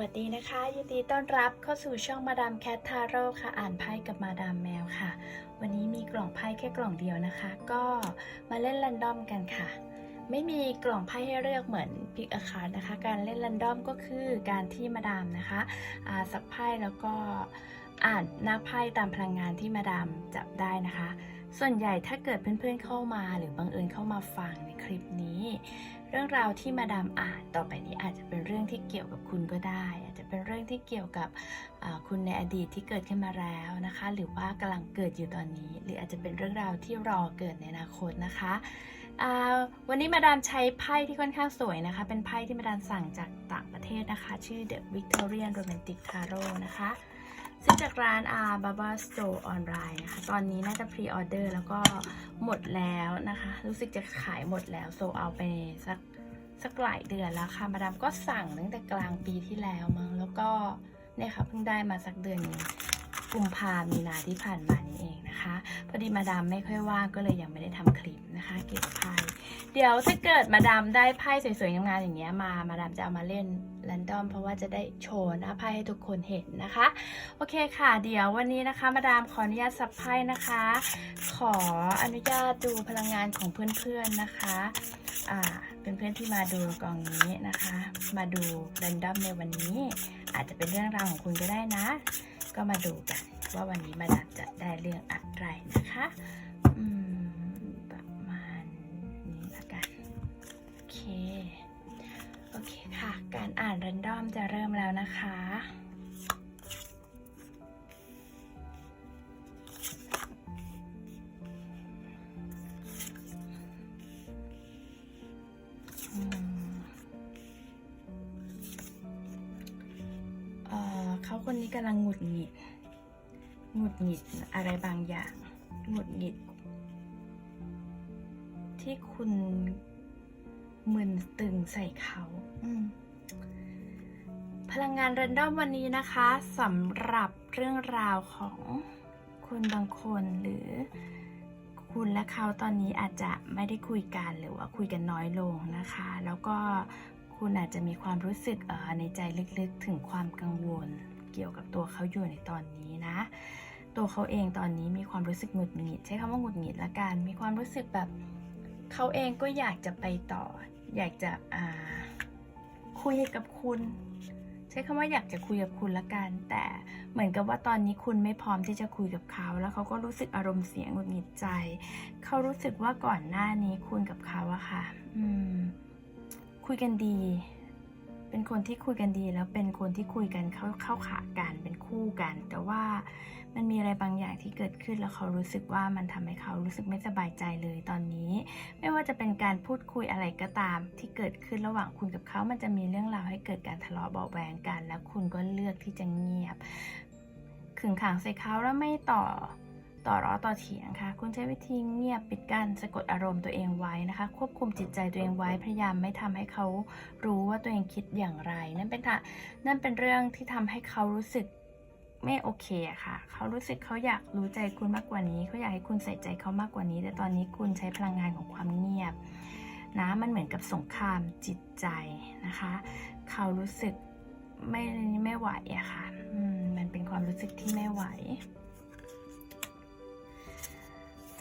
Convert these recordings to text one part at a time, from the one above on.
วัสดีนะคะ ยินดีต้อนรับเข้าสู่ช่องมาดามแคททาโร่ค่ะ อ่านไพ่กับมาดามแมวค่ะ วันนี้มีกล่องไพ่แค่กล่องเดียวนะคะ ก็มาเล่นแรนดอมกันค่ะ ไม่มีกล่องไพ่ให้เลือกเหมือนพิกอาคารนะคะ การเล่นแรนดอมก็คือการที่มาดามนะคะอ่าสักไพ่แล้วก็อ่านหน้าไพ่ตามพลังงานที่มาดามจับได้นะคะ ส่วนใหญ่ถ้าเกิดเพื่อนๆเข้ามาหรือบังเอิญเข้ามาฟังในคลิปนี้ รื่องราวที่มาดามอ่านต่อไปนี้อาจจะเป็นเรื่องที่เกี่ยวกับคุณก็ได้ อาจจะเป็นเรื่องที่เกี่ยวกับคุณในอดีตที่เกิดขึ้นมาแล้วนะคะ หรือว่ากำลังเกิดอยู่ตอนนี้ หรืออาจจะเป็นเรื่องราวที่รอเกิดในอนาคตนะคะวันนี้มาดามใช้ไพ่ที่ค่อนข้างสวยนะคะ เป็นไพ่ที่มาดามสั่งจากต่างประเทศนะคะ ชื่อ The Victorian Romantic Tarot นะคะ ซึ่งจากร้านอาบาบาสโตออนไลน์นะคะ ตอนนี้น่าจะพรีออเดอร์แล้วก็หมดแล้วนะคะ รู้สึกจะขายหมดแล้วโซเอาไปสักสักหลายเดือนแล้วค่ะ มาดามก็สั่งตั้งแต่กลางปีที่แล้วมั้ง แล้วก็เนี่ยค่ะเพิ่งได้มาสักเดือนนึง กุมภามีนาที่ผ่านมานี่เองนะคะ พอดีมาดามไม่ค่อยว่างก็เลยยังไม่ได้ทำคลิปนะคะเกี่ยวกับไพ่เดี๋ยวถ้าเกิดมาดามได้ไพ่สวยๆงามๆอย่างเงี้ยมามาดามจะเอามาเล่นแรนดอมเพราะว่าจะได้โชว์หน้าไพ่ให้ทุกคนเห็นนะคะ โอเคค่ะ เดี๋ยววันนี้นะคะ มาดามขออนุญาตสับไพ่นะคะ ขออนุญาตดูพลังงานของเพื่อนๆนะคะอ่าเป็นเพื่อนที่มาดูกองนี้นะคะ มาดูแรนดอมในวันนี้ อาจจะเป็นเรื่องราวของคุณก็ได้นะ ก็มาดูกันว่าวันนี้มาดามจะได้เรื่องอะไรนะคะอืมประมาณนี้ละกัน โอเค โอเคค่ะ การอ่านรันดอมจะเริ่มแล้วนะคะ นี้กำลังหงุดหงิด หงุดหงิดอะไรบางอย่าง หงุดหงิด ที่คุณมึนตึงใส่เขาพลังงานเรนดอมวันนี้นะคะสำหรับเรื่องราวของคุณบางคนหรือคุณและเขาตอนนี้อาจจะไม่ได้คุยกันหรือว่าคุยกันน้อยลงนะคะ แล้วก็คุณอาจจะมีความรู้สึกในใจลึกๆถึงความกังวล เกี่ยวกับตัวเขาอยู่ในตอนนี้นะ ตัวเขาเองตอนนี้มีความรู้สึกหงุดหงิด ใช้คำว่าหงุดหงิดละกัน มีความรู้สึกแบบเขาเองก็อยากจะไปต่อ อยากจะคุยกับคุณใช้คำว่าอยากจะคุยกับคุณละกัน แต่เหมือนกับว่าตอนนี้คุณไม่พร้อมที่จะคุยกับเขา แล้วเขาก็รู้สึกอารมณ์เสียหงุดหงิดใจ เขารู้สึกว่าก่อนหน้านี้คุณกับเขาอะค่ะ อืม คุยกันดี เป็นคนที่คุยกันดีแล้วเป็นคนที่คุยกันเข้าเข้าขากันเป็นคู่กัน แต่ว่ามันมีอะไรบางอย่างที่เกิดขึ้นแล้วเขารู้สึกว่ามันทำให้เขารู้สึกไม่สบายใจเลยตอนนี้ ไม่ว่าจะเป็นการพูดคุยอะไรก็ตามที่เกิดขึ้นระหว่างคุณกับเขามันจะมีเรื่องราวให้เกิดการทะเลาะเบาะแวงกัน แล้วคุณก็เลือกที่จะเงียบ ขึงขังใส่เขาแล้วไม่ต่อ ต่อร้อต่อเถียงค่ะ คุณใช้วิธีเงียบปิดกั้นสะกดอารมณ์ตัวเองไว้นะคะ ควบคุมจิตใจตัวเองไว้พยายามไม่ทำให้เขารู้ว่าตัวเองคิดอย่างไร นั่นเป็นนั่นเป็นเรื่องที่ทำให้เขารู้สึกไม่โอเคอะค่ะ เขารู้สึกเขาอยากรู้ใจคุณมากกว่านี้ เขาอยากให้คุณใส่ใจเขามากกว่านี้ แต่ตอนนี้คุณใช้พลังงานของความเงียบนะมันเหมือนกับสงครามจิตใจนะคะ เขารู้สึกไม่ไม่ไหวอะค่ะมมันเป็นความรู้สึกที่ไม่ไหว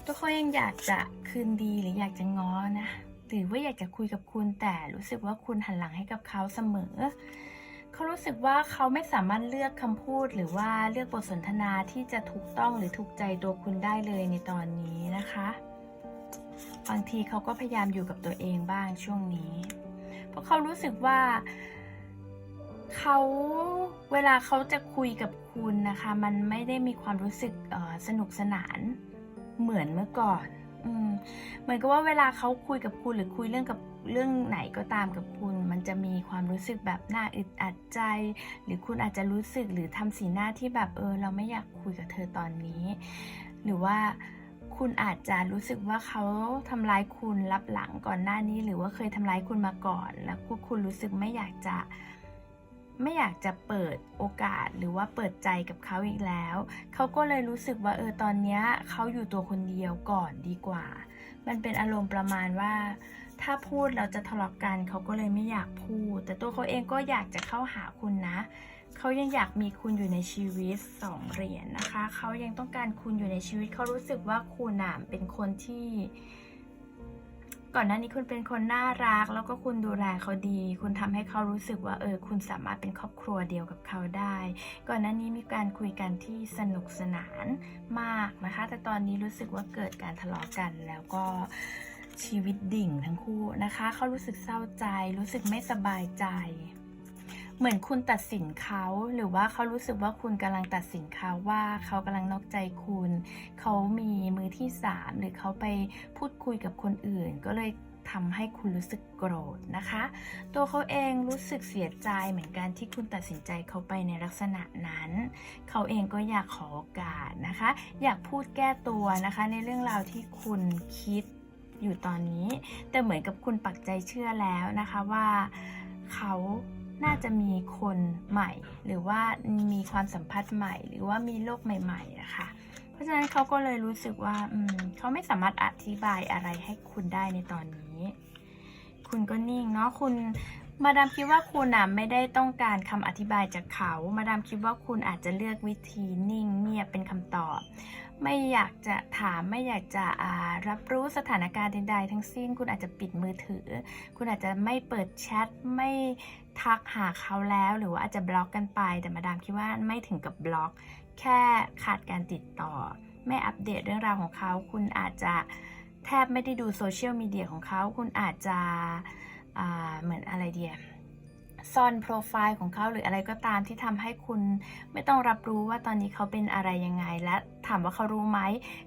ตัวเขายังอยากจะคืนดีหรืออยากจะง้อนะหรือว่าอยากจะคุยกับคุณแต่รู้สึกว่าคุณหันหลังให้กับเขาเสมอ เขารู้สึกว่าเขาไม่สามารถเลือกคำพูด หรือว่าเลือกบทสนทนาที่จะถูกต้องหรือถูกใจตัวคุณได้เลยในตอนนี้นะคะบางทีเขาก็พยายามอยู่กับตัวเองบ้างช่วงนี้ เพราะเขารู้สึกว่าเขาเวลาเขาจะคุยกับคุณนะคะ มันไม่ได้มีความรู้สึกสนุกสนาน เหมือนเมื่อก่อน อืมเหมือนกับว่าเวลาเขาคุยกับคุณหรือคุยเรื่องกับเรื่องไหนก็ตามกับคุณ มันจะมีความรู้สึกแบบน่าอึดอัดใจ หรือคุณอาจจะรู้สึกหรือทำสีหน้าที่แบบเออ เราไม่อยากคุยกับเธอตอนนี้ หรือว่าคุณอาจจะรู้สึกว่าเขาทำร้ายคุณรับหลังก่อนหน้านี้ หรือว่าเคยทำร้ายคุณมาก่อน แล้วคุณรู้สึกไม่อยากจะ ไม่อยากจะเปิดโอกาสหรือว่าเปิดใจกับเขาอีกแล้ว เขาก็เลยรู้สึกว่าเออตอนนี้เขาอยู่ตัวคนเดียวก่อนดีกว่า มันเป็นอารมณ์ประมาณว่า ถ้าพูดเราจะทะเลาะกันเขาก็เลยไม่อยากพูด แต่ตัวเขาเองก็อยากจะเข้าหาคุณนะ เขายังอยากมีคุณอยู่ในชีวิตสองเหรียญนะคะ เขายังต้องการคุณอยู่ในชีวิต เขารู้สึกว่าคุณน่ะเป็นคนที่ ก่อนหน้านี้คุณเป็นคนน่ารัก แล้วก็คุณดูแลเขาดี คุณทำให้เขารู้สึกว่าเออคุณสามารถเป็นครอบครัวเดียวกับเขาได้ ก่อนหน้านี้มีการคุยกันที่สนุกสนานมากนะคะ แต่ตอนนี้รู้สึกว่าเกิดการทะเลาะกันแล้วก็ชีวิตดิ่งทั้งคู่นะคะ เขารู้สึกเศร้าใจ รู้สึกไม่สบายใจ เหมือนคุณตัดสินเขาหรือว่าเขารู้สึกว่าคุณกำลังตัดสินเขาว่าเขากำลังนอกใจคุณ เขามีมือที่สามหรือเขาไปพูดคุยกับคนอื่น ก็เลยทำให้คุณรู้สึกโกรธนะคะ ตัวเขาเองรู้สึกเสียใจเหมือนกันที่คุณตัดสินใจเขาไปในลักษณะนั้น เขาเองก็อยากขอโอกาสนะคะ อยากพูดแก้ตัวนะคะ ในเรื่องราวที่คุณคิดอยู่ตอนนี้ แต่เหมือนกับคุณปักใจเชื่อแล้วนะคะว่าเขา น่าจะมีคนใหม่ หรือว่ามีความสัมพันธ์ใหม่ หรือว่ามีโลกใหม่ๆนะคะ เพราะฉะนั้นเขาก็เลยรู้สึกว่าเขาไม่สามารถอธิบายอะไรให้คุณได้ในตอนนี้ คุณก็นิ่งเนาะคุณมาดามคิดว่าคุณน่ะไม่ได้ต้องการคำอธิบายจากเขา มาดามคิดว่าคุณอาจจะเลือกวิธีนิ่งเงียบเป็นคำตอบ ไม่อยากจะถามไม่อยากจะรับรู้สถานการณ์ใดๆทั้งสิ้น คุณอาจจะปิดมือถือ คุณอาจจะไม่เปิดแชทไม่ ทักหาเขาแล้วหรือว่าอาจจะบล็อกกันไป แต่มาดามคิดว่าไม่ถึงกับบล็อก แค่ขาดการติดต่อ ไม่อัปเดตเรื่องราวของเขา คุณอาจจะแทบไม่ได้ดูโซเชียลมีเดียของเขา คุณอาจจะเหมือนอะไรเดีย ซ่อนโปรไฟล์ของเขาหรืออะไรก็ตามที่ทำให้คุณไม่ต้องรับรู้ว่าตอนนี้เขาเป็นอะไรยังไง และถามว่าเขารู้ไหม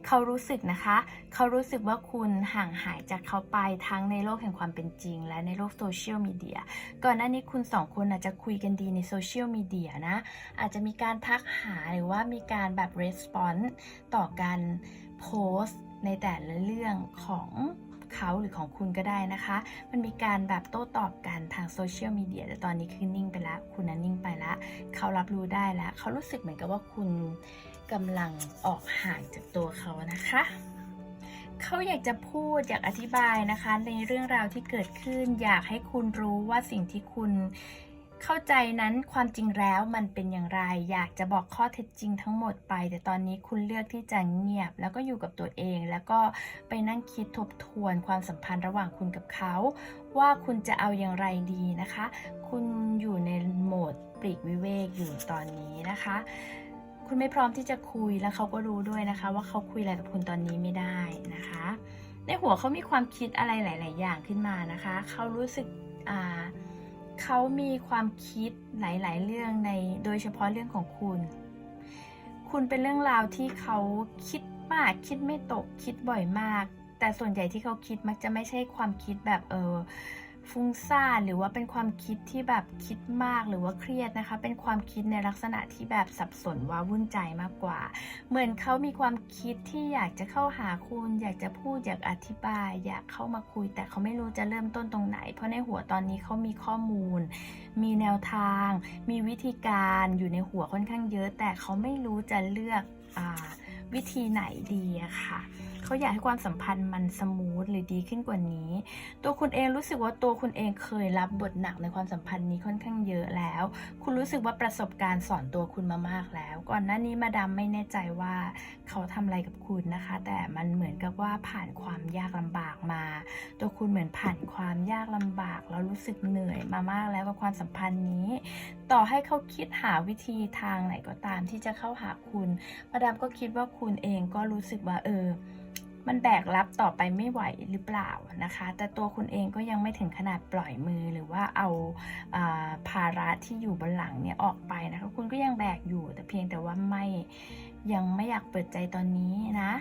เขารู้สึกนะคะ เขารู้สึกว่าคุณห่างหายจากเขาไปทั้งในโลกแห่งความเป็นจริง และในโลกโซเชียลมีเดีย ก่อนหน้านี้คุณสองคนอาจจะคุยกันดีในโซเชียลมีเดียนะ อาจจะมีการทักหาหรือว่ามีการแบบรีสปอนส์ต่อการโพสต์ในแต่ละเรื่องของ เขาหรือของคุณก็ได้นะคะ มันมีการแบบโต้ตอบกันทางโซเชียลมีเดียแต่ตอนนี้คือนิ่งไปละคุณนั้นนิ่งไปละเขารับรู้ได้แล้วเขารู้สึกเหมือนกับว่าคุณกำลังออกห่างจากตัวเขานะคะเขาอยากจะพูดอยากอธิบายนะคะ ในเรื่องราวที่เกิดขึ้น อยากให้คุณรู้ว่าสิ่งที่คุณ เข้าใจนั้นความจริงแล้วมันเป็นอย่างไร อยากจะบอกข้อเท็จจริงทั้งหมดไป แต่ตอนนี้คุณเลือกที่จะเงียบ แล้วก็อยู่กับตัวเอง แล้วก็ไปนั่งคิดทบทวนความสัมพันธ์ระหว่างคุณกับเขา ว่าคุณจะเอาอย่างไรดีนะคะ คุณอยู่ในโหมดปลีกวิเวกอยู่ตอนนี้นะคะ คุณไม่พร้อมที่จะคุยแล้วเขาก็รู้ด้วยนะคะ ว่าเขาคุยอะไรกับคุณตอนนี้ไม่ได้นะคะ ในหัวเขามีความคิดอะไรหลาย ๆ อย่างขึ้นมานะคะ เขารู้สึกอ่า เขามีความคิดหลาย ๆ เรื่องในโดยเฉพาะเรื่องของคุณ คุณเป็นเรื่องราวที่เขาคิดมากคิดไม่ตกคิดบ่อยมาก แต่ส่วนใหญ่ที่เขาคิดมักจะไม่ใช่ความคิดแบบเออ ฟุ้งซ่านหรือว่าเป็นความคิดที่แบบคิดมากหรือว่าเครียดนะคะ เป็นความคิดในลักษณะที่แบบสับสนว้าวุ่นใจมากกว่า เหมือนเขามีความคิดที่อยากจะเข้าหาคุณ อยากจะพูดอยากอธิบาย อยากเข้ามาคุย แต่เขาไม่รู้จะเริ่มต้นตรงไหน เพราะในหัวตอนนี้เขามีข้อมูล มีแนวทาง มีวิธีการอยู่ในหัวค่อนข้างเยอะ แต่เขาไม่รู้จะเลือกอวิธีไหนดีอะค่ะ เขาอยากให้ความสัมพันธ์มันสมูทหรือดีขึ้นกว่านี้ ตัวคุณเองรู้สึกว่าตัวคุณเองเคยรับบทหนักในความสัมพันธ์นี้ค่อนข้างเยอะแล้ว คุณรู้สึกว่าประสบการณ์สอนตัวคุณมามากแล้ว ก่อนหน้านี้มาดามไม่แน่ใจว่าเขาทำอะไรกับคุณนะคะ แต่มันเหมือนกับว่าผ่านความยากลำบากมา ตัวคุณเหมือนผ่านความยากลำบากแล้วรู้สึกเหนื่อยมามากแล้วกับความสัมพันธ์นี้ ต่อให้เขาคิดหาวิธีทางไหนก็ตามที่จะเข้าหาคุณมาดามก็คิดว่าคุณเองก็รู้สึกว่าเออ มันแบกรับต่อไปไม่ไหวหรือเปล่านะคะ แต่ตัวคุณเองก็ยังไม่ถึงขนาดปล่อยมือหรือว่าเอาอาภาระที่อยู่บนหลังเนี่ยออกไปนะคะ คุณก็ยังแบกอยู่แต่เพียงแต่ว่าไม่ยังไม่อยากเปิดใจตอนนี้นะ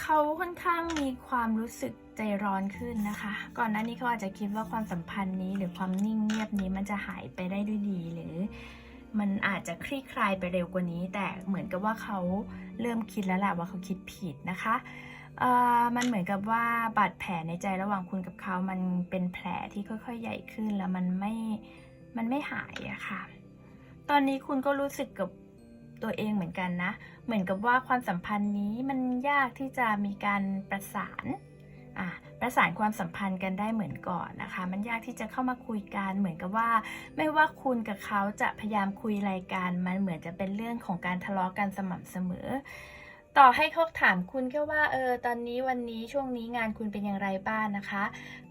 เขาค่อนข้างมีความรู้สึกใจร้อนขึ้นนะคะ ก่อนหน้านี้เขาอาจจะคิดว่าความสัมพันธ์นี้ หรือความนิ่งเงียบนี้มันจะหายไปได้ด้วยดีหรือ มันอาจจะคลี่คลายไปเร็วกว่านี้ แต่เหมือนกับว่าเขาเริ่มคิดแล้วแหละว่าเขาคิดผิดนะคะมันเหมือนกับว่าบาดแผลในใจระหว่างคุณกับเขา มันเป็นแผลที่ค่อย ๆ ใหญ่ขึ้นแล้วมันไม่ มันไม่หายอะค่ะ ตอนนี้คุณก็รู้สึกกับตัวเองเหมือนกันนะ เหมือนกับว่าความสัมพันธ์นี้มันยากที่จะมีการประสาน ประสานความสัมพันธ์กันได้เหมือนก่อนนะคะ มันยากที่จะเข้ามาคุยกันเหมือนกับว่า ไม่ว่าคุณกับเขาจะพยายามคุยอะไรกันมันเหมือนจะเป็นเรื่องของการทะเลาะกันสม่ำเสมอ ต่อให้เขาถามคุณแค่ว่าเออตอนนี้วันนี้ช่วงนี้งานคุณเป็นอย่างไรบ้างนะคะ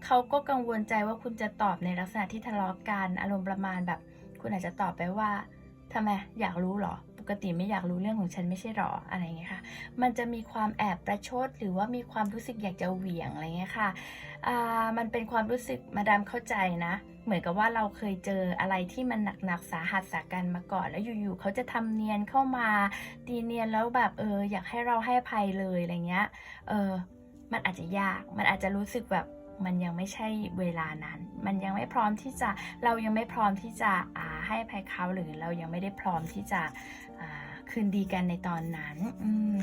เขาก็กังวลใจว่าคุณจะตอบในลักษณะที่ทะเลาะกันอารมณ์ประมาณแบบ คุณอาจจะตอบไปว่าทำไมอยากรู้หรอ กติไม่อยากรู้เรื่องของฉันไม่ใช่หรออะไรอย่างเงี้ยค่ะ มันจะมีความแอบประชด หรือว่ามีความรู้สึกอยากจะเหวี่ยงอะไรเงี้ยค่ะอ่ามันเป็นความรู้สึกมาดามเข้าใจนะ เหมือนกับว่าเราเคยเจออะไรที่มันหนักๆสาหัสสากันมาก่อน แล้วอยู่ๆเขาจะทำเนียนเข้ามาตีเนียนแล้วแบบเอออยากให้เราให้ภัยเลยอะไรเงี้ย เออมันอาจจะยาก มันอาจจะรู้สึกแบบ มันยังไม่ใช่เวลานั้น มันยังไม่พร้อมที่จะเรายังไม่พร้อมที่จะอ่าให้อภัยเขาหรือเรายังไม่ได้พร้อมที่จะอ่าคืนดีกันในตอนนั้นอืม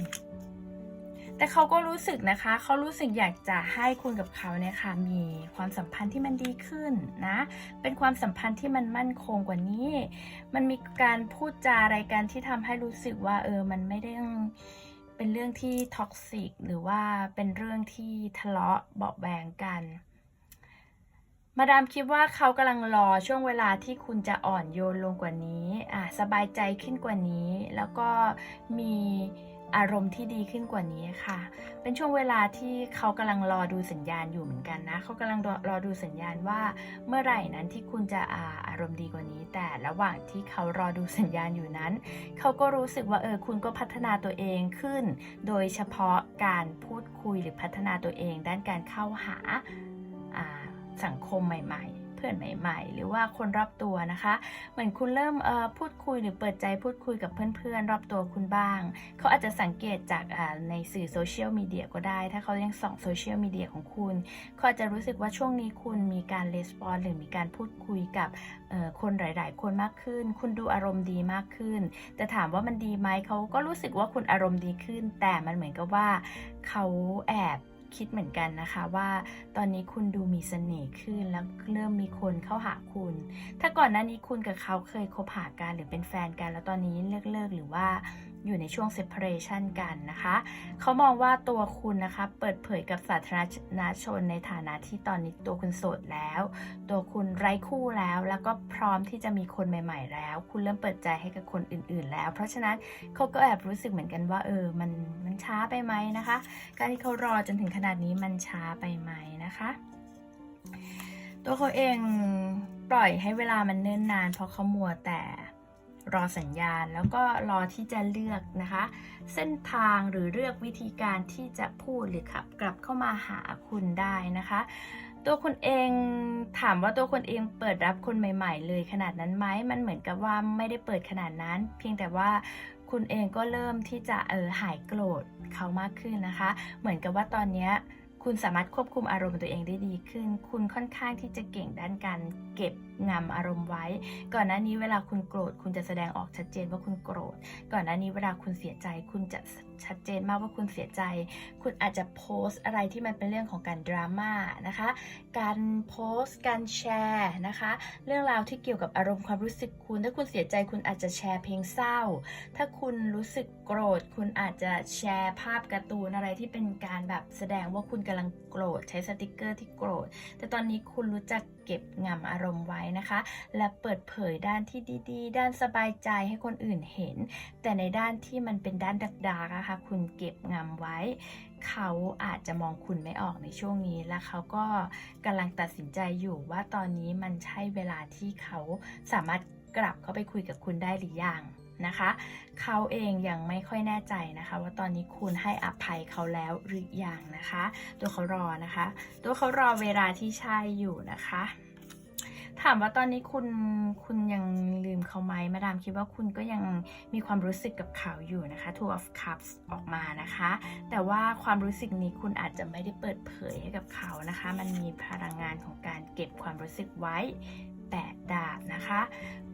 แต่เขาก็รู้สึกนะคะ เขารู้สึกอยากจะให้คุณกับเขาเนี่ยค่ะ มีความสัมพันธ์ที่มันดีขึ้นนะ เป็นความสัมพันธ์ที่มันมั่นคงกว่านี้ มันมีการพูดจาอะไรกันที่ทำให้รู้สึกว่า เออ มันไม่ได้ เป็นเรื่องที่ท็อกซิกหรือว่าเป็นเรื่องที่ทะเลาะเบาแวงกัน มาดามคิดว่าเขากำลังรอช่วงเวลาที่คุณจะอ่อนโยนลงกว่านี้อะสบายใจขึ้นกว่านี้ แล้วก็มี อารมณ์ที่ดีขึ้นกว่านี้ค่ะ เป็นช่วงเวลาที่เขากำลังรอดูสัญญาณอยู่เหมือนกันนะเขากำลังรอรอดูสัญญาณว่าเมื่อไหร่นั้นที่คุณจะอาอารมณ์ดีกว่านี้ แต่ระหว่างที่เขารอดูสัญญาณอยู่นั้น เขาก็รู้สึกว่าเออคุณก็พัฒนาตัวเองขึ้น โดยเฉพาะการพูดคุยหรือพัฒนาตัวเอง ด้านการเข้าหาาสังคมใหม่ ๆ เพื่อนใหม่ ๆ หรือว่าคนรอบตัวนะคะ เหมือนคุณเริ่มพูดคุยหรือเปิดใจพูดคุยกับเพื่อนๆ รอบตัวคุณบ้าง เขาอาจจะสังเกตจากในสื่อโซเชียลมีเดียก็ได้ ถ้าเขายังส่องโซเชียลมีเดียของคุณเขาอาจจะรู้สึกว่าช่วงนี้คุณมีการレスปอนหรือมีการพูดคุยกับคนหลาย ๆ คนมากขึ้น คุณดูอารมณ์ดีมากขึ้น แต่ถามว่ามันดีไหมเขาก็รู้สึกว่าคุณอารมณ์ดีขึ้น แต่มันเหมือนกับว่าเขาแอบ คิดเหมือนกันนะคะว่าตอนนี้คุณดูมีเสน่ห์ขึ้นแล้วเริ่มมีคนเข้าหาคุณ ถ้าก่อนหน้านี้คุณกับเขาเคยคบหากันหรือเป็นแฟนกัน แล้วตอนนี้เลิกเลิกหรือว่า อยู่ในช่วง separation กันนะคะ เขามองว่าตัวคุณนะคะ เปิดเผยกับสาธารณชนในฐานะที่ตอนนี้ตัวคุณโสดแล้ว ตัวคุณไร้คู่แล้ว แล้วก็พร้อมที่จะมีคนใหม่ ๆ แล้ว คุณเริ่มเปิดใจให้กับคนอื่น ๆ แล้ว เพราะฉะนั้นเขาก็แอบรู้สึกเหมือนกันว่า เออ มันมันช้าไปไหมนะคะ การที่เขารอจนถึงขนาดนี้มันช้าไปไหมนะคะ ตัวเขาเองปล่อยให้เวลามันเนิ่นนาน เพราะเขามัวแต่ รอสัญญาณแล้วก็รอที่จะเลือกนะคะ เส้นทางหรือเลือกวิธีการที่จะพูดหรือขับ กลับเข้ามาหาคุณได้นะคะ ตัวคุณเองถามว่าตัวคุณเองเปิดรับคนใหม่ ๆ เลยขนาดนั้นไหมมันเหมือนกับว่าไม่ได้เปิดขนาดนั้น เพียงแต่ว่าคุณเองก็เริ่มที่จะเออหายโกรธเขามากขึ้นนะคะ เหมือนกับว่าตอนนี้คุณสามารถควบคุมอารมณ์ตัวเองได้ดีขึ้น คุณค่อนข้างที่จะเก่งด้านการเก็บงำอารมณ์ไว้ ก่อนหน้านี้เวลาคุณโกรธ คุณจะแสดงออกชัดเจนว่าคุณโกรธ ก่อนหน้านี้เวลาคุณเสียใจ คุณจะชัดเจนมากว่าคุณเสียใจ คุณอาจจะโพสต์อะไรที่มันเป็นเรื่องของการดราม่านะคะ การโพสต์ การแชร์นะคะ เรื่องราวที่เกี่ยวกับอารมณ์ความรู้สึกคุณ ถ้าคุณเสียใจคุณอาจจะแชร์เพลงเศร้า ถ้าคุณรู้สึกโกรธ คุณอาจจะแชร์ภาพการ์ตูนอะไรที่เป็นการแบบแสดงว่าคุณกำลังโกรธ ใช้สติกเกอร์ที่โกรธ แต่ตอนนี้คุณรู้จัก เก็บงำอารมณ์ไว้นะคะ และเปิดเผยด้านที่ดี ๆ ด้านสบายใจให้คนอื่นเห็น แต่ในด้านที่มันเป็นด้านดักดากะค่ะคุณเก็บงำไว้ เขาอาจจะมองคุณไม่ออกในช่วงนี้ และเขาก็กำลังตัดสินใจอยู่ว่าตอนนี้มันใช่เวลาที่เขาสามารถกลับเข้าไปคุยกับคุณได้หรือยัง นะคะ เขาเองยังไม่ค่อยแน่ใจนะคะ ว่าตอนนี้คุณให้อภัยเขาแล้วหรือยังนะคะ ตัวเขารอนะคะ ตัวเขารอเวลาที่ใช่อยู่นะคะ ถามว่าตอนนี้คุณคุณยังลืมเขาไหมมาดามคิดว่าคุณก็ยังมีความรู้สึกกับเขาอยู่นะคะ Two of Cups ออกมานะคะ แต่ว่าความรู้สึกนี้คุณอาจจะไม่ได้เปิดเผยให้กับเขานะคะ มันมีพลังงานของการเก็บความรู้สึกไว้ 8 ดาบนะคะ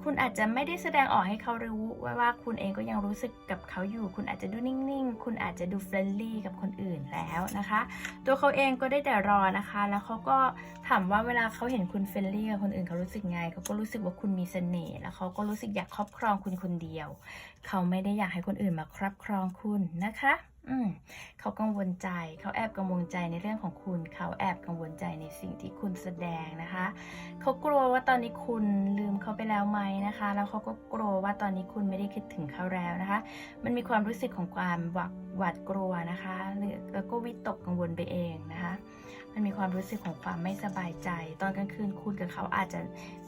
คุณอาจจะไม่ได้แสดงออกให้เขารู้ว่าว่าคุณเองก็ยังรู้สึกกับเขาอยู่ คุณอาจจะดูนิ่งๆ คุณอาจจะดูเฟรนลี่กับคนอื่นแล้วนะคะ ตัวเขาเองก็ได้แต่รอนะคะ แล้วเขาก็ถามว่าเวลาเขาเห็นคุณเฟรนลี่กับคนอื่นเขารู้สึกไงเขาก็รู้สึกว่าคุณมีเสน่ห์ แล้วเขาก็รู้สึกอยากครอบครองคุณคนเดียว เขาไม่ได้อยากให้คนอื่นมาครอบครองคุณนะคะ อืมเขากังวลใจ เขาแอบกังวลใจในเรื่องของคุณ เขาแอบกังวลใจในสิ่งที่คุณแสดงนะคะ เขากลัวว่าตอนนี้คุณลืมเขาไปแล้วไหมนะคะ แล้วเขาก็กลัวว่าตอนนี้คุณไม่ได้คิดถึงเขาแล้วนะคะ มันมีความรู้สึกของความหวาดกลัวนะคะ แล้วก็วิตกกังวลไปเองนะคะ มันมีความรู้สึกของความไม่สบายใจ ตอนกลางคืนคุณกับเขาอาจจะ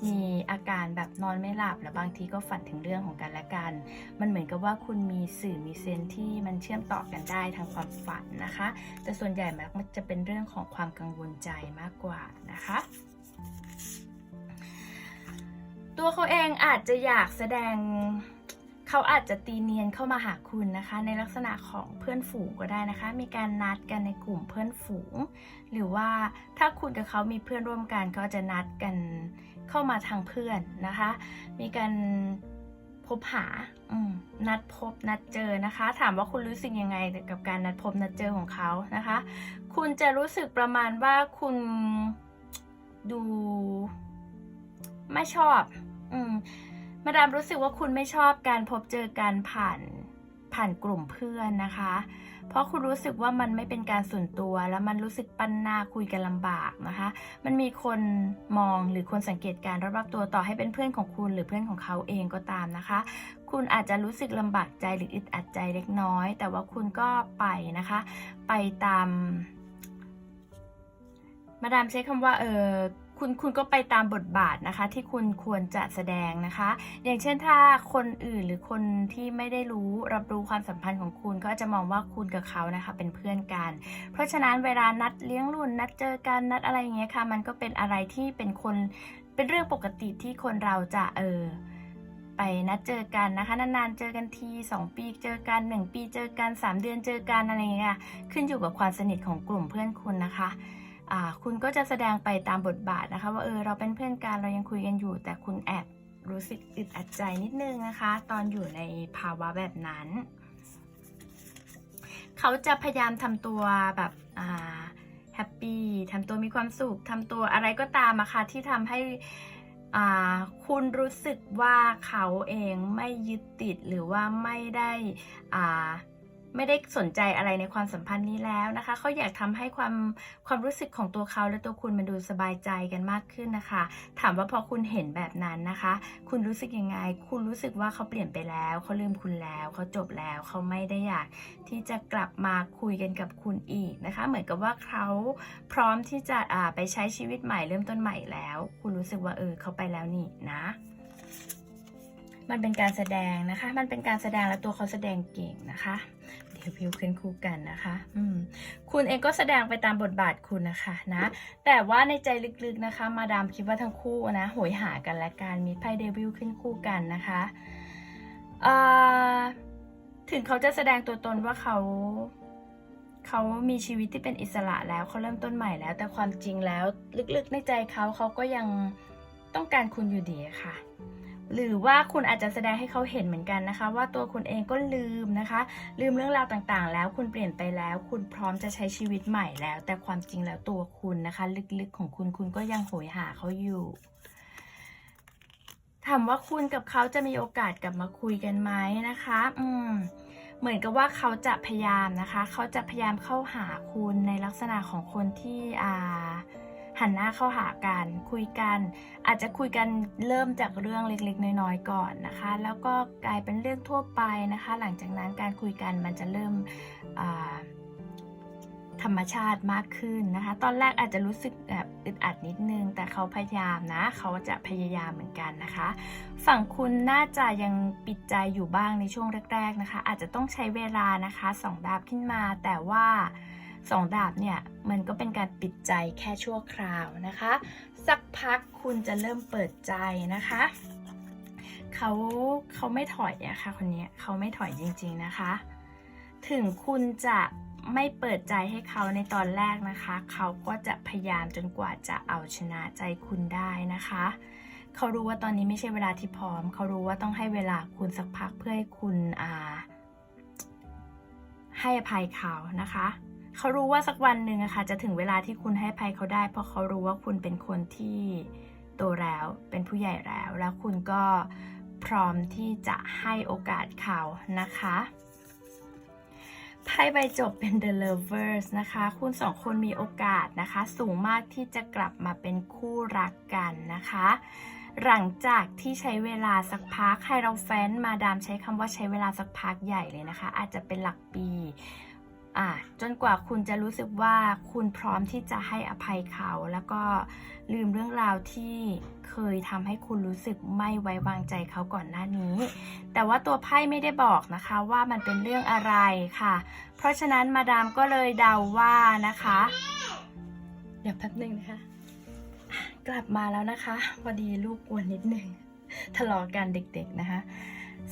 มีอาการแบบนอนไม่หลับ และบางทีก็ฝันถึงเรื่องของกันและกัน มันเหมือนกับว่าคุณมีสื่อมีเซนที่มันเชื่อมต่อกันได้ทางความฝันนะคะ แต่ส่วนใหญ่มันจะเป็นเรื่องของความกังวลใจมากกว่านะคะตัวเขาเองอาจจะอยากแสดง เขาอาจจะตีเนียนเข้ามาหาคุณนะคะ ในลักษณะของเพื่อนฝูงก็ได้นะคะ มีการนัดกันในกลุ่มเพื่อนฝูง หรือว่าถ้าคุณกับเขามีเพื่อนร่วมกันก็จะนัดกันเข้ามาทางเพื่อนนะคะ มีการพบหานัดพบนัดเจอนะคะ ถามว่าคุณรู้สึกยังไงกับการนัดพบนัดเจอของเขานะคะ คุณจะรู้สึกประมาณว่าคุณดูไม่ชอบ อืม มาดามรู้สึกว่าคุณไม่ชอบการพบเจอกันผ่านผ่านกลุ่มเพื่อนนะคะ เพราะคุณรู้สึกว่ามันไม่เป็นการส่วนตัวแล้วมันรู้สึกปั้นหน้าคุยกันลำบากนะคะ มันมีคนมองหรือคนสังเกตการณ์รอบๆตัวต่อให้เป็นเพื่อนของคุณหรือเพื่อนของเขาเองก็ตามนะคะ คุณอาจจะรู้สึกลำบากใจหรืออึดอัดใจเล็กน้อย แต่ว่าคุณก็ไปนะคะ ไปตาม มาดามใช้คำว่าเออ คุณคุณก็ไปตามบทบาทนะคะ ที่คุณควรจะแสดงนะคะ อย่างเช่นถ้าคนอื่นหรือคนที่ไม่ได้รู้รับรู้ความสัมพันธ์ของคุณก็จะมองว่าคุณกับเขานะคะ เป็นเพื่อนกัน เพราะฉะนั้นเวลานัดเลี้ยงรุ่นนัดเจอกันนัดอะไรอย่างเงี้ยค่ะ มันก็เป็นอะไรที่เป็นคนเป็นเรื่องปกติที่คนเราจะเออไปนัดเจอกันนะคะ นานๆ เจอกันที 2 ปีเจอกัน 1 ปีเจอกัน 3 เดือนเจอกันอะไรอย่างเงี้ยขึ้นอยู่กับความสนิทของกลุ่มเพื่อนคุณนะคะ คุณก็จะแสดงไปตามบทบาทนะคะ ว่าเออเราเป็นเพื่อนกันเรายังคุยกันอยู่ แต่คุณแอบรู้สึกอึดอัดใจนิดนึงนะคะ ตอนอยู่ในภาวะแบบนั้น เขาจะพยายามทำตัวแบบอ่าแฮปปี้ทำตัวมีความสุขทำตัวอะไรก็ตามอะค่ะที่ทำให้คุณรู้สึกว่าเขาเองไม่ยึดติดหรือว่าไม่ได้อ่า ไม่ได้สนใจอะไรในความสัมพันธ์นี้แล้วนะคะเขาอยากทำให้ความความรู้สึกของตัวเขาและตัวคุณมันดูสบายใจกันมากขึ้นนะคะ ถามว่าพอคุณเห็นแบบนั้นนะคะ คุณรู้สึกยังไง คุณรู้สึกว่าเขาเปลี่ยนไปแล้วเขาลืมคุณแล้วเขาจบแล้วเขาไม่ได้อยากที่จะกลับมาคุยกันกับคุณอีกนะคะ เหมือนกับว่าเขาพร้อมที่จะอ่าไปใช้ชีวิตใหม่เริ่มต้นใหม่แล้ว คุณรู้สึกว่าเออเขาไปแล้วนี่นะมันเป็นการแสดงนะคะ มันเป็นการแสดงและตัวเขาแสดงเก่งนะคะ เดี๋ยวพิวขึ้นคู่กันนะคะอืมคุณเองก็แสดงไปตามบทบาทคุณนะคะนะ แต่ว่าในใจลึกๆนะคะ มาดามคิดว่าทั้งคู่นะโหยหากันและการมีไพ่เดวิลขึ้นคู่กันนะคะเอ่อถึงเขาจะแสดงตัวตนว่าเขาเขามีชีวิตที่เป็นอิสระแล้วเขาเริ่มต้นใหม่แล้ว แต่ความจริงแล้วลึกๆในใจเขาเขาก็ยังต้องการคุณอยู่ดีค่ะ หรือว่าคุณอาจจะแสดงให้เขาเห็นเหมือนกันนะคะ ว่าตัวคุณเองก็ลืมนะคะ ลืมเรื่องราวต่างๆ แล้วคุณเปลี่ยนไปแล้ว คุณพร้อมจะใช้ชีวิตใหม่แล้ว แต่ความจริงแล้วตัวคุณนะคะ ลึกๆของคุณคุณก็ยังโหยหาเขาอยู่ถามว่าคุณกับเขาจะมีโอกาสกลับมาคุยกันไหมนะคะ อืม เหมือนกับว่าเขาจะพยายามนะคะ เขาจะพยายามเข้าหาคุณในลักษณะของคนที่อ่า หันหน้าเข้าหากันคุยกัน อาจจะคุยกันเริ่มจากเรื่องเล็กๆ น้อยๆก่อนนะคะ แล้วก็กลายเป็นเรื่องทั่วไปนะคะ หลังจากนั้นการคุยกันมันจะเริ่มธรรมชาติมากขึ้นนะคะ ตอนแรกอาจจะรู้สึกแบบอึดอัดนิดนึง แต่เขาพยายามนะ เขาจะพยายามเหมือนกันนะคะ ฝั่งคุณน่าจะยังปิดใจอยู่บ้างในช่วงแรก ๆนะคะ อาจจะต้องใช้เวลานะคะสองดาบขึ้นมา แต่ว่า สองดาบเนี่ยมันก็เป็นการปิดใจแค่ชั่วคราวนะคะ สักพักคุณจะเริ่มเปิดใจนะคะเขาเขาไม่ถอยอะค่ะคนนี้เขาไม่ถอยจริง ๆนะคะ ถึงคุณจะไม่เปิดใจให้เขาในตอนแรกนะคะ เขาก็จะพยายามจนกว่าจะเอาชนะใจคุณได้นะคะ เขารู้ว่าตอนนี้ไม่ใช่เวลาที่พร้อม เขารู้ว่าต้องให้เวลาคุณสักพักเพื่อให้คุณอ่าให้อภัยเขานะคะ เขารู้ว่าสักวันหนึ่งอะค่ะจะถึงเวลาที่คุณให้ภัยเขาได้ เพราะเขารู้ว่าคุณเป็นคนที่โตแล้วเป็นผู้ใหญ่แล้ว แล้วคุณก็พร้อมที่จะให้โอกาสเขานะคะไพ่ใบจบเป็น The Lovers นะคะ คุณสองคนมีโอกาสนะคะ สูงมากที่จะกลับมาเป็นคู่รักกันนะคะ หลังจากที่ใช้เวลาสักพักไฮโราแฟนมาดามใช้คำว่าใช้เวลาสักพักใหญ่เลยนะคะ อาจจะเป็นหลักปี อ่าจนกว่าคุณจะรู้สึกว่าคุณพร้อมที่จะให้อภัยเขา แล้วก็ลืมเรื่องราวที่เคยทำให้คุณรู้สึกไม่ไว้วางใจเขาก่อนหน้านี้ แต่ว่าตัวไพ่ไม่ได้บอกนะคะว่ามันเป็นเรื่องอะไรค่ะ เพราะฉะนั้นมาดามก็เลยเดาว่านะคะ เดี๋ยวแป๊บหนึ่งนะคะ กลับมาแล้วนะคะ พอดีลูกกวนนิดหนึ่งทะเลาะกันเด็กๆนะคะ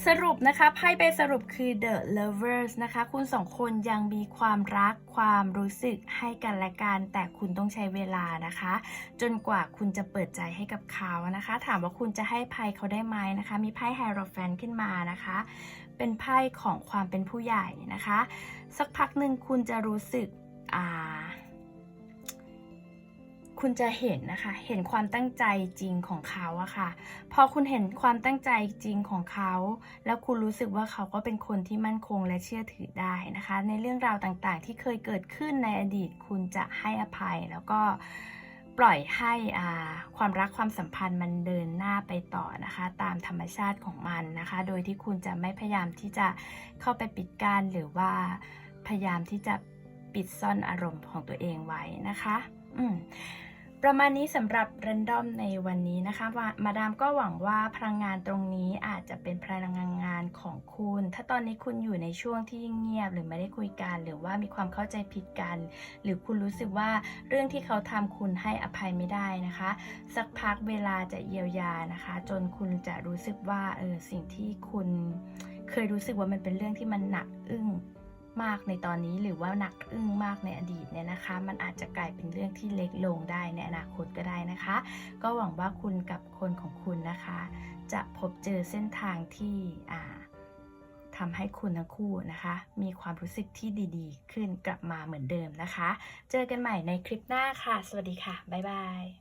สรุปนะคะไพ่ใบสรุปคือ the lovers นะคะ คุณสองคนยังมีความรักความรู้สึกให้กันและกัน แต่คุณต้องใช้เวลานะคะ จนกว่าคุณจะเปิดใจให้กับเขานะคะ ถามว่าคุณจะให้ภัยเขาได้ไหมนะคะ มีไพ่ไฮโรแฟนขึ้นมานะคะ เป็นไพ่ของความเป็นผู้ใหญ่นะคะ สักพักหนึ่งคุณจะรู้สึกอ่า คุณจะเห็นนะคะ เห็นความตั้งใจจริงของเขาอะค่ะ พอคุณเห็นความตั้งใจจริงของเขา แล้วคุณรู้สึกว่าเขาก็เป็นคนที่มั่นคงและเชื่อถือได้นะคะ ในเรื่องราวต่างๆ ที่เคยเกิดขึ้นในอดีต คุณจะให้อภัยแล้วก็ปล่อยให้อ่าความรักความสัมพันธ์มันเดินหน้าไปต่อนะคะ ตามธรรมชาติของมันนะคะ โดยที่คุณจะไม่พยายามที่จะเข้าไปปิดกั้นหรือว่าพยายามที่จะปิดซ่อนอารมณ์ของตัวเองไว้นะคะ อืม ประมาณนี้สำหรับ r รนดอมในวันนี้นะคะมาดามก็หวังว่าพลังงานตรงนี้อาจจะเป็นพลังงานของคุณ ถ้าตอนนี้คุณอยู่ในช่วงที่เงียบหรือไม่ได้คุยกัน หรือว่ามีความเข้าใจผิดกัน หรือคุณรู้สึกว่าเรื่องที่เขาทำคุณให้อภัยไม่ได้นะคะ สักพักเวลาจะเยียวยานะคะ จนคุณจะรู้สึกว่าเออสิ่งที่คุณเคยรู้สึกว่ามันเป็นเรื่องที่มันหนักอึ้ง มากในตอนนี้หรือว่าหนักอึ้งมากในอดีตเนี่ยนะคะ มันอาจจะกลายเป็นเรื่องที่เล็กลงได้ในอนาคตก็ได้นะคะ ก็หวังว่าคุณกับคนของคุณนะคะ จะพบเจอเส้นทางที่อ่าทำให้คุณทั้งคู่นะคะ มีความรู้สึกที่ดีๆ ขึ้นกลับมาเหมือนเดิมนะคะ เจอกันใหม่ในคลิปหน้าค่ะ สวัสดีค่ะ บ๊ายบาย